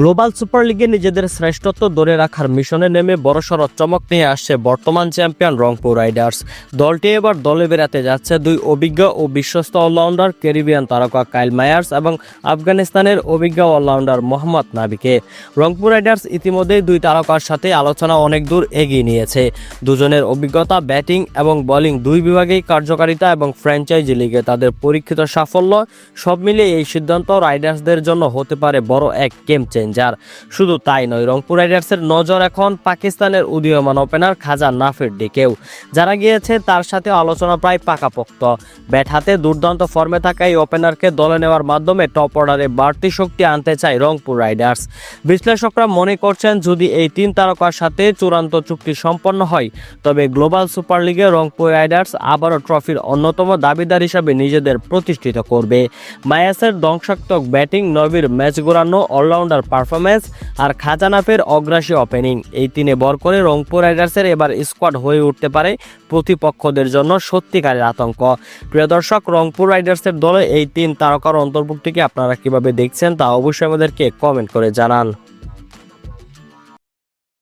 Global super লিগে নিজেদের শ্রেষ্ঠত্ব ধরে রাখার মিশনে নেমে বড়সড় চমক নিয়ে আসছে বর্তমান চ্যাম্পিয়ন রংপুর রাইডার্স। দলটি এবার দলে বেড়াতে যাচ্ছে দুই অভিজ্ঞ ও বিশ্বস্ত অলরাউন্ডার, ক্যারিবিয়ান তারকা কাইল মায়ার্স এবং আফগানিস্তানের অভিজ্ঞ অলরাউন্ডার মোহাম্মদ নাবিকে। রংপুর রাইডার্স ইতিমধ্যেই দুই তারকার সাথে আলোচনা অনেক দূর এগিয়ে নিয়েছে। দুজনের অভিজ্ঞতা, ব্যাটিং এবং বোলিং দুই বিভাগেই কার্যকারিতা এবং ফ্র্যাঞ্চাইজি লিগে তাদের পরীক্ষিত সাফল্য সব মিলিয়ে এই সিদ্ধান্ত রাইডার্সদের জন্য হতে পারে বড় এক গেম চেঞ্জার শুধু তাই নয়, রংপুর রাইডার্সের নজর এখন পাকিস্তানের উদীয়মান ওপেনার খাজা নাফের দিকেও। যারা গিয়েছে, তার সাথে আলোচনা প্রায় পাকাপোক্ত। ব্যাট হাতে দুর্দান্ত ফর্মে থাকা এই ওপেনারকে দলে নেওয়ার মাধ্যমে টপ অর্ডারে বাড়তি শক্তি আনতে চায় রংপুর রাইডার্স। বিশ্লেষকরা মনে করছেন, যদি এই তিন তারকার সাথে চূড়ান্ত চুক্তি সম্পন্ন হয়, তবে গ্লোবাল সুপার লিগে রংপুর রাইডার্স আবারও ট্রফির অন্যতম দাবিদার হিসাবে নিজেদের প্রতিষ্ঠিত করবে। মায়াসের ধ্বংসাত্মক ব্যাটিং নবীর ম্যাচ ঘোরানো অলরাউন্ডার পারফরমেন্স আর খাজানাফের অগ্রাসী ওপেনিং এই তিনে বর করে রংপুর রাইডার্সের এবার স্কোয়াড হয়ে উঠতে পারে প্রতিপক্ষদের জন্য সত্যিকারের আতঙ্ক। প্রিয় দর্শক, রংপুর রাইডার্সের দলে এই তিন তারকার অন্তর্ভুক্তিকে আপনারা কীভাবে দেখছেন তা অবশ্যই আমাদেরকে কমেন্ট করে জানান।